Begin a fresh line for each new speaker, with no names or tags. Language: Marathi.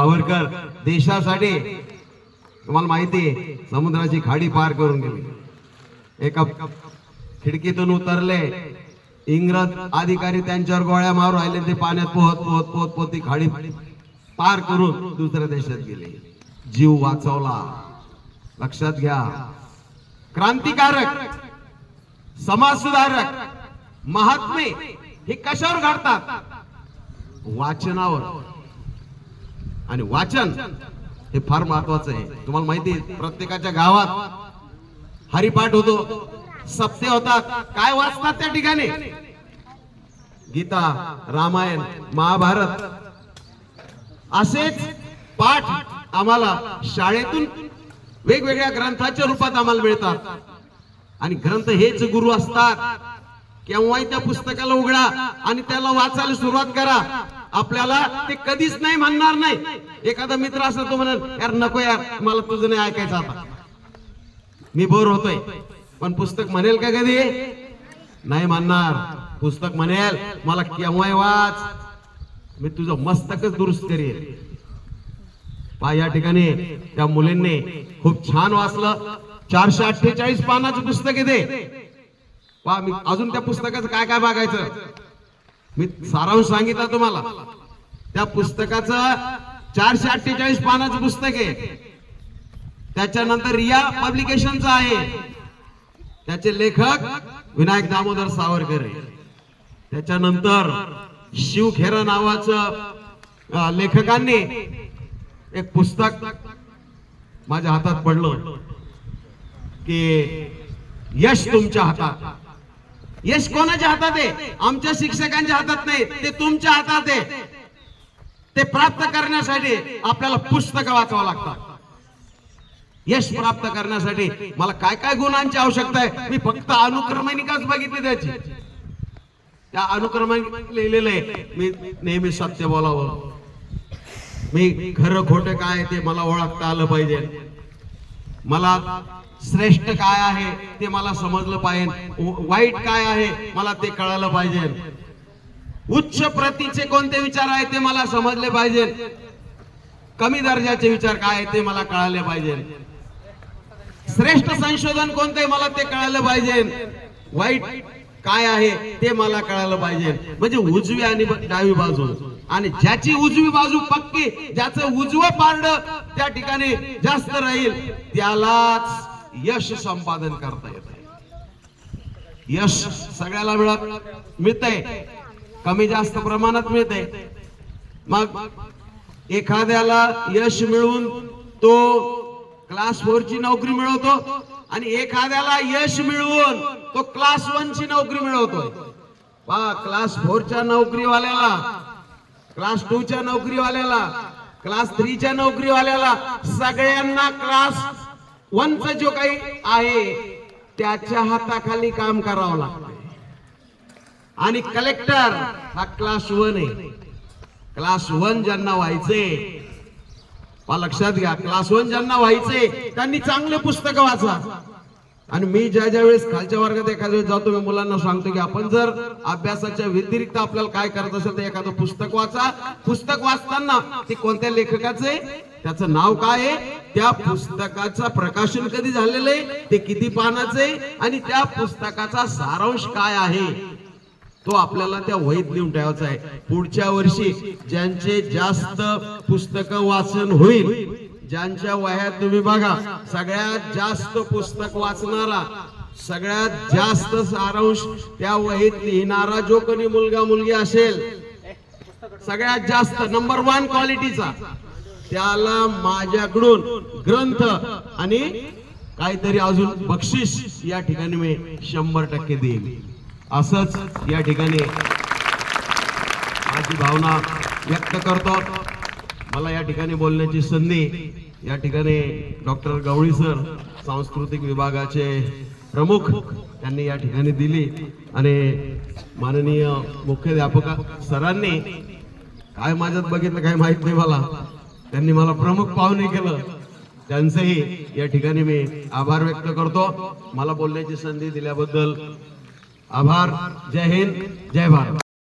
सावरकर देशासाठी. तुम्हाला माहिती आहे समुद्राची खाडी पार करून गेली. एका खिडकीतून उतरले. इंग्रज अधिकारी त्यांच्यावर गोळ्या मारून राहिले ते पाण्यात पोहत पोहत पोहत पोहत ती खाडी पार करून दुसऱ्या देशात गेले. जीव वाचवला. लक्षात घ्या. क्रांतिकारक समाज सुधारक महात्मे हे कशावर घडतात वाचनावर. आणि वाचन हे फार महत्वाचं आहे. तुम्हाला माहिती आहे प्रत्येकाच्या गावात हरिपाठ होतो सप्ते होतात. काय वाचतात त्या ठिकाणी? गीता रामायण महाभारत. असेच पाठ आम्हाला शाळेतून वेगवेगळ्या ग्रंथाच्या रूपात आम्हाला मिळतात. आणि ग्रंथ हेच गुरु असतात. केव्हाही त्या पुस्तकाला उघडा आणि त्याला वाचायला सुरुवात करा. आपल्याला ते कधीच नाही म्हणणार नाही. एखादा मित्र असला तो म्हणेल यार नको यार मला तुझं नाही ऐकायचं आता. मी बोर होतोय. पण पुस्तक म्हणेल का कधी? नाही म्हणणार. पुस्तक म्हणेल मला केव्हाही वाच. मी तुझं मस्तकच दुरुस्त करेल पा या ठिकाणी त्या मुलींनी खूप छान वाचलं. चारशे अठ्ठेचाळीस पानाचं पुस्तक येते पा पहा मी अजून त्या पुस्तकाचं काय काय बघायचं? मी सारांश सांगितला तुम्हाला. त्या पुस्तकाचं चारशे अठ्ठेचाळीस पानाचं पुस्तक आहे. त्याच्यानंतर रिया पब्लिकेशनचं आहे. त्याचे लेखक विनायक दामोदर सावरकर आहे. त्याच्यानंतर शिवखेर नावाचं लेखकांनी एक पुस्तक माझ्या हातात पडलं की यश तुमच्या हातात. यश कोणाच्या हातात आहे? आमच्या शिक्षकांच्या हातात नाही ते तुमच्या हातात आहे. ते प्राप्त करण्यासाठी आपल्याला पुस्तकं वाचावं लागतात. यश प्राप्त करण्यासाठी मला काय काय गुणांची आवश्यकता आहे? मी फक्त अनुक्रमणिकाच बघितली त्याची. त्या अनुक्रमणिक लिहिलेलं आहे मी नेहमी सत्य बोलावं. मी खरं खोटं काय ते मला ओळखता आलं पाहिजे. मला श्रेष्ठ काय आहे ते मला समजलं पाहिजे. वाईट काय आहे मला ते कळालं पाहिजे. उच्च प्रतीचे कोणते विचार आहे ते मला समजले पाहिजे. कमी दर्जाचे विचार काय आहे ते मला कळाले पाहिजे. श्रेष्ठ संशोधन कोणते मला ते कळालं पाहिजे. वाईट काय आहे ते मला कळालं पाहिजे. म्हणजे उजवी आणि डावी बाजू. आणि ज्याची उजवी बाजू पक्की ज्याचं उजवं पारड त्या ठिकाणी जास्त राहील त्यालाच यश संपादन करता येत यश सगळ्याला मिळत मिळतंय. कमी जास्त प्रमाणात मिळतंय. मग एखाद्याला यश मिळवून तो क्लास फोर ची नोकरी मिळवतो आणि एखाद्याला यश मिळवून तो क्लास वन ची नोकरी मिळवतोय. पा क्लास फोरच्या नोकरीवाल्याला क्लास टू च्या नोकरीवाल्याला क्लास थ्रीच्या नोकरीवाल्याला सगळ्यांना क्लास वनचा जो काही आहे त्याच्या हाताखाली काम करावं लागतं आणि कलेक्टर हा क्लास वन आहे. क्लास वन ज्यांना व्हायचे लक्षात घ्या क्लास वन ज्यांना व्हायचे त्यांनी चांगले पुस्तक वाचा. आणि मी ज्या ज्या वेळेस खालच्या वर्गात एखाद्या वेळेस जातो मी मुलांना सांगतो की आपण जर अभ्यासाच्या व्यतिरिक्त आपल्याला काय करत असेल तर एखादं पुस्तक वाचा. पुस्तक वाचताना ते कोणत्या लेखकाचे? त्याचं नाव काय आहे? त्या पुस्तकाचं प्रकाशन कधी झालेलं आहे? ते किती पानाचे? आणि त्या पुस्तकाचा सारांश काय आहे? तो आपल्याला त्या वहीत लिहून ठेवायचा आहे. पुढच्या वर्षी ज्यांचे जास्त पुस्तक वाचन होईल ज्यांच्या वह्यात तुम्ही बघा सगळ्यात जास्त पुस्तक वाचणारा सगळ्यात जास्त सारांश त्या वहीत लिहिणारा जो कोणी मुलगा मुलगी असेल सगळ्यात जास्त नंबर वन क्वालिटीचा त्याला माझ्याकडून ग्रंथ आणि काहीतरी अजून बक्षीस या ठिकाणी मी शंभर टक्के देईल असंच या ठिकाणी माझी भावना व्यक्त करतो. मला या ठिकाणी बोलण्याची संधी या ठिकाणी डॉक्टर गवळी सर सांस्कृतिक विभागाचे प्रमुख त्यांनी या ठिकाणी दिली. आणि माननीय मुख्याध्यापक सरांनी काय माझ्यात बघितलं काय माहीत नाही मला. त्यांनी मला प्रमुख पाहुणे केलं. त्यांचंही या ठिकाणी मी आभार व्यक्त करतो. मला बोलण्याची संधी दिल्याबद्दल आभार. जय हिंद जय भारत.